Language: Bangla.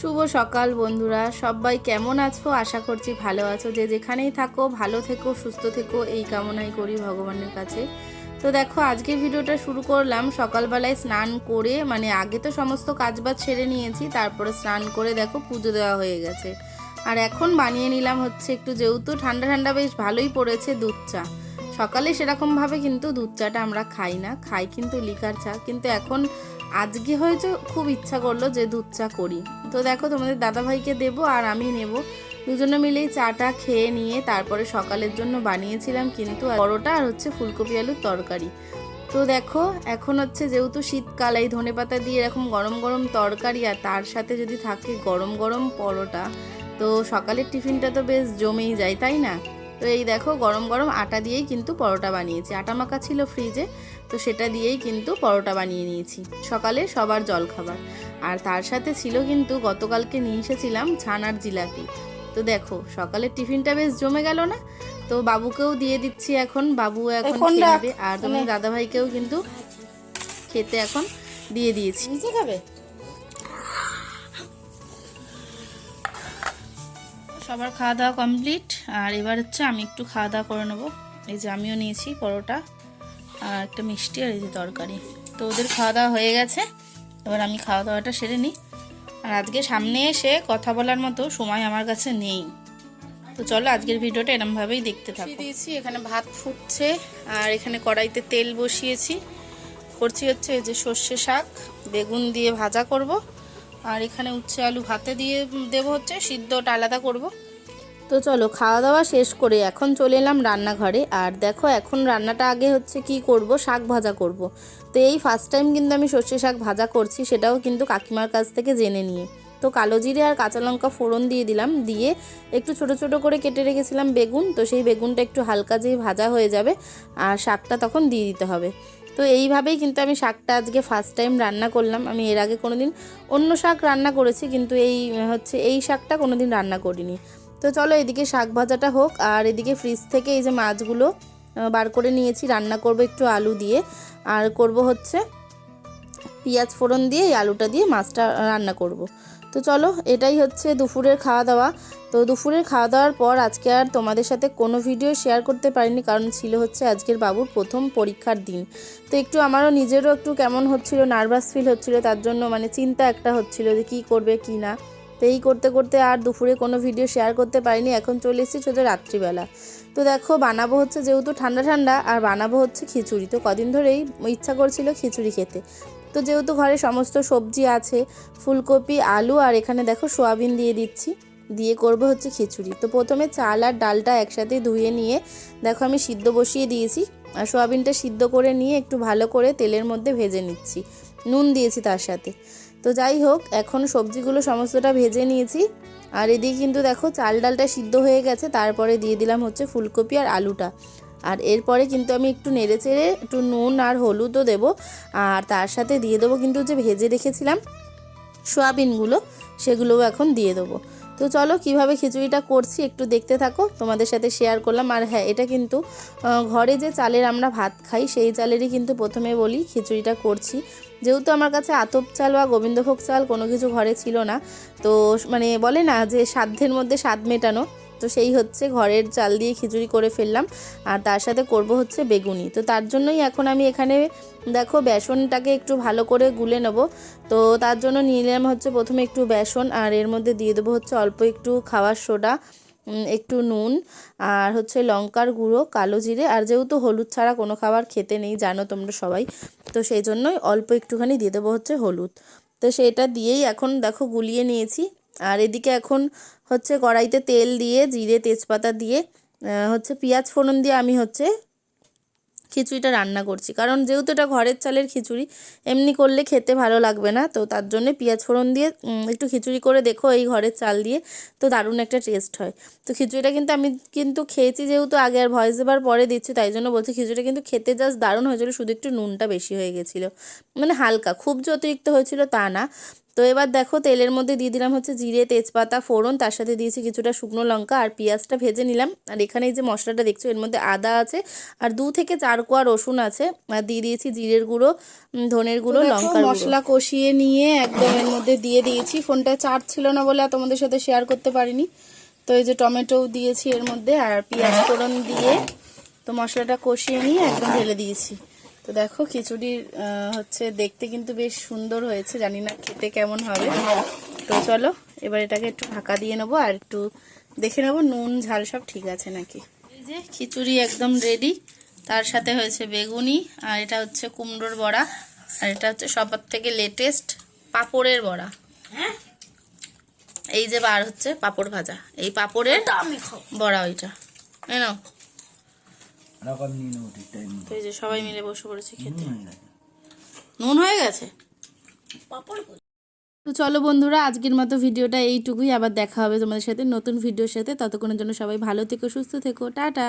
শুভ সকাল বন্ধুরা। সবাই কেমন আছো? আশা করছি ভালো আছো। যে যেখানেই থাকো, ভালো থেকো, সুস্থ থেকো, এই কামনাই করি ভগবানের কাছে। তো দেখো, আজকে ভিডিওটা শুরু করলাম সকালবেলায় স্নান করে মানে আগে তো সমস্ত কাজবাজ ছেড়ে নিয়েছি, তারপরে স্নান করে দেখো পুজো দেওয়া হয়ে গেছে। আর এখন বানিয়ে নিলাম হচ্ছে একটু যেহেতু ঠান্ডা ঠান্ডা বেশ ভালোই পড়েছে দুধ চা। সকালে সেরকমভাবে কিন্তু দুধ চাটা আমরা খাই না, খাই কিন্তু লিকার চা। কিন্তু এখন আজকে হয়তো খুব ইচ্ছা করল যে দুধ চা করি। তো দেখো তোমাদের দাদাভাইকে দেবো আর আমি নেব। দুজনে মিলেই চাটা খেয়ে নিয়ে তারপরে সকালের জন্য বানিয়েছিলাম কিন্তু পরোটা আর হচ্ছে ফুলকপি আলুর তরকারি। তো দেখো এখন হচ্ছে যেহেতু শীতকাল, এই ধনে পাতা দিয়ে এরকম গরম গরম তরকারি আর তার সাথে যদি থাকে গরম গরম পরোটা, তো সকালের টিফিনটা তো বেশ জমেই যায়, তাই না? তো এই দেখো গরম গরম আটা দিয়েই কিন্তু পরোটা বানিয়েছি। আটা মাখা ছিল ফ্রিজে তো সেটা দিয়েই কিন্তু পরোটা বানিয়ে নিয়েছি। সকালে সবার জলখাবার। আর তার সাথে ছিল কিন্তু গতকালকে নিয়ে এসেছিলাম ছানার জিলাপি। তো দেখো সকালের টিফিনটা বেশ জমে গেল না? তো বাবুকেও দিয়ে দিচ্ছি এখন। বাবু এখন খেয়ে আর তোমার দাদাভাইকেও কিন্তু খেতে এখন দিয়ে দিয়েছি। নিচে খাবে? সবার খাওয়া দাওয়া কমপ্লিট। আর এবার হচ্ছে আমি একটু খাওয়া দাওয়া করে নেব। এই যে আমিও নিয়েছি পরোটা আর একটা মিষ্টি আর এই যে তরকারি। তো ওদের খাওয়া দাওয়া হয়ে গেছে। এবার আমি খাওয়া দাওয়াটা সেরে নিই। আর আজকে সামনে এসে কথা বলার মতো সময় আমার কাছে নেই। তো চলো আজকের ভিডিওটা এরমভাবেই দেখতে থাকো। দিয়েছি, এখানে ভাত ফুটছে আর এখানে কড়াইতে তেল বসিয়েছি। করছি হচ্ছে এই যে সর্ষে শাক, বেগুন দিয়ে ভাজা করব। আর এখানে উচ্ছে আলু ভাতে দিয়ে দেবো হচ্ছে, সিদ্ধটা আলাদা করব। তো চলো খাওয়া দাওয়া শেষ করে এখন চলে এলাম রান্নাঘরে। আর দেখো, এখন রান্নাটা আগে হচ্ছে কি করব, শাক ভাজা করব। তো এই ফার্স্ট টাইম কিন্তু আমি সর্ষে শাক ভাজা করছি, সেটাও কিন্তু কাকিমার কাছ থেকে জেনে নিয়ে। তো কালো জিরে আর কাঁচা লঙ্কা ফোড়ন দিয়ে দিলাম, দিয়ে একটু ছোট ছোট করে কেটে রেখেছিলাম বেগুন। তো সেই বেগুনটা একটু হালকা যেই ভাজা হয়ে যাবে, আর শাকটা তখন দিয়ে দিতে হবে। তো এইভাবেই কিন্তু আমি শাকটা আজকে ফার্স্ট টাইম রান্না করলাম। আমি এর আগে কোনো দিন অন্য শাক রান্না করেছি, কিন্তু এই, হচ্ছে এই শাকটা কোনো দিন রান্না করিনি। তো চলো এদিকে শাক ভাজাটা হোক, আর এদিকে ফ্রিজ থেকে এই যে মাছগুলো বার করে নিয়েছি। রান্না করব একটু আলু দিয়ে। আর করব হচ্ছে পেঁয়াজ ফোড়ন দিয়ে, এই আলুটা দিয়ে মাছটা রান্না করব। তো চলো, এটাই হচ্ছে দুপুরের খাওয়া দাওয়া তো দুপুরের খাওয়া দাওয়ার পর আজকে আর তোমাদের সাথে কোনো ভিডিও শেয়ার করতে পারিনি, কারণ ছিল হচ্ছে আজকের বাবুর প্রথম পরীক্ষার দিন। তো একটু আমারও নিজেরও একটু কেমন হচ্ছিল নার্ভাস ফিল হচ্ছিল, তার জন্য মানে চিন্তা একটা হচ্ছিল যে কী করবে, কি না। তো এই করতে করতে আর দুপুরে কোনো ভিডিও শেয়ার করতে পারিনি, এখন চলে এসেছি সোজা রাত্রিবেলা। তো দেখো, বানাবো হচ্ছে যেহেতু ঠান্ডা ঠান্ডা, আর বানাবো হচ্ছে খিচুড়ি। তো কদিন ধরেই ইচ্ছা করছিল খিচুড়ি খেতে। তো যেহেতু ঘরে সমস্ত সবজি আছে, ফুলকপি, আলু আর এখানে দেখো সোয়াবিন দিয়ে দিচ্ছি। দিয়ে করব হচ্ছে খিচুড়ি। তো প্রথমে চাল আর ডালটা একসাথে ধুয়ে নিয়ে দেখো আমি সিদ্ধ বসিয়ে দিয়েছি। আর সোয়াবিনটা সিদ্ধ করে নিয়ে একটু ভালো করে তেলের মধ্যে ভেজে নিচ্ছি। নুন দিয়েছি তার সাথে। তো যাই হোক, এখন সবজিগুলো সমস্তটা ভেজে নিয়েছি। আর এদিকে কিন্তু দেখো চাল ডালটা সিদ্ধ হয়ে গেছে, তারপরে দিয়ে দিলাম হচ্ছে ফুলকপি আর আলুটা। আর এরপরে কিন্তু আমি একটু নেড়ে চেড়ে একটু নুন আর হলুদও দেবো। আর তার সাথে দিয়ে দেবো কিন্তু যে ভেজে রেখেছিলাম সোয়াবিনগুলো, সেগুলোও এখন দিয়ে দেবো। তো চলো কীভাবে খিচুড়িটা করছি একটু দেখতে থাকো, তোমাদের সাথে শেয়ার করলাম। আর হ্যাঁ এটা কিন্তু ঘরে যে চালের আমরা ভাত খাই, সেই চালেরই কিন্তু প্রথমে বলি খিচুড়িটা করছি। যেহেতু আমার কাছে আতপ চাল বা গোবিন্দভোগ চাল কোনো কিছু ঘরে ছিল না, তো মানে বলে না যে সাধ্যের মধ্যে স্বাদ মেটানো। তো সেই হচ্ছে ঘরের চাল দিয়ে খিচুড়ি করে ফেললাম। আর তার সাথে করব হচ্ছে বেগুনি। তো তার জন্যই এখন আমি এখানে দেখো বেসনটাকে একটু ভালো করে গুলে নেব। তো তার জন্য নিয়ে নিলাম হচ্ছে প্রথমে একটু বেসন আর এর মধ্যে দিয়ে দেবো হচ্ছে অল্প একটু খাওয়ার সোডা একটু নুন আর হচ্ছে লঙ্কার গুঁড়ো, কালো জিরে আর যেহেতু হলুদ ছাড়া কোনো খাবার খেতে নেই, জানো তোমরা সবাই। তো সেই জন্যই অল্প একটুখানি দিয়ে দেবো হচ্ছে হলুদ। তো সেটা দিয়েই এখন দেখো গুলিয়ে নিয়েছি। আর এদিকে এখন হচ্ছে কড়াইতে তেল দিয়ে, জিরে, তেজপাতা দিয়ে হচ্ছে পেঁয়াজ ফোড়ন দিয়ে আমি হচ্ছে খিচুড়িটা রান্না করছি। কারণ যেহেতু এটা ঘরের চালের খিচুড়ি, এমনি করলে খেতে ভালো লাগবে না। তো তার জন্য পেঁয়াজ ফোড়ন দিয়ে একটু খিচুড়ি করে দেখো এই ঘরের চাল দিয়ে তো দারুণ একটা টেস্ট হয়। তো খিচুড়িটা কিন্তু আমি কিন্তু খেয়েছি যেহেতু আগে আর ভয়েস দেবার পরে দিচ্ছি, তাই জন্য বলছি খিচুড়িটা কিন্তু খেতে জাস্ট দারুণ হয়েছিল, শুধু একটু নুনটা বেশি হয়ে গেছিল। মানে হালকা, খুব যে অতিরিক্ত হয়েছিল তা না। তো এবার দেখো তেলের মধ্যে দিয়ে দিলাম হচ্ছে জিরে তেজপাতা ফোড়ন তার সাথে দিয়েছি কিছুটা শুকনো লঙ্কা আর পেঁয়াজটা ভেজে নিলাম। আর এখানে এই যে মশলাটা দেখছ এর মধ্যে আদা আছে আর দু থেকে চার কোয়া রসুন আছে। আর দিয়ে দিয়েছি জিরের গুঁড়ো ধনের গুঁড়ো লঙ্কা মশলা কষিয়ে নিয়ে একদম এর মধ্যে দিয়ে দিয়েছি। ফোনটা চার্জ ছিল না বলে তোমাদের সাথে শেয়ার করতে পারিনি। তো এই যে টমেটো দিয়েছি এর মধ্যে আর পেঁয়াজ ফোড়ন দিয়ে তো মশলাটা কষিয়ে নিয়ে একদম ঢেলে দিয়েছি। তো দেখো খিচুড়ির হচ্ছে দেখতে কিন্তু বেশ সুন্দর হয়েছে। জানি না খেতে কেমন হবে। তো চলো এবার এটাকে একটু ঢাকা দিয়ে নেব আর একটু দেখে নেব নুন ঝাল সব ঠিক আছে নাকি। এই যে খিচুড়ি একদম রেডি তার সাথে হয়েছে বেগুনি আর এটা হচ্ছে কুমড়োর বড়া আর এটা হচ্ছে সবার থেকে লেটেস্ট পাপড়ের বড়া। এই যে বার হচ্ছে পাপড় ভাজা। এই পাপড়ের বড়া ওইটা। এই নাও রকম নিয়ে নেব ঠিক টাইম তো এই যে সবাই মিলে বসে পড়েছে খেতে। নুন হয়ে গেছে? তো চলো বন্ধুরা আজকের মতো ভিডিওটা এইটুকুই। আবার দেখা হবে তোমাদের সাথে নতুন ভিডিওর সাথে। ততক্ষণের জন্য সবাই ভালো থেকো সুস্থ থেকো। টাটা।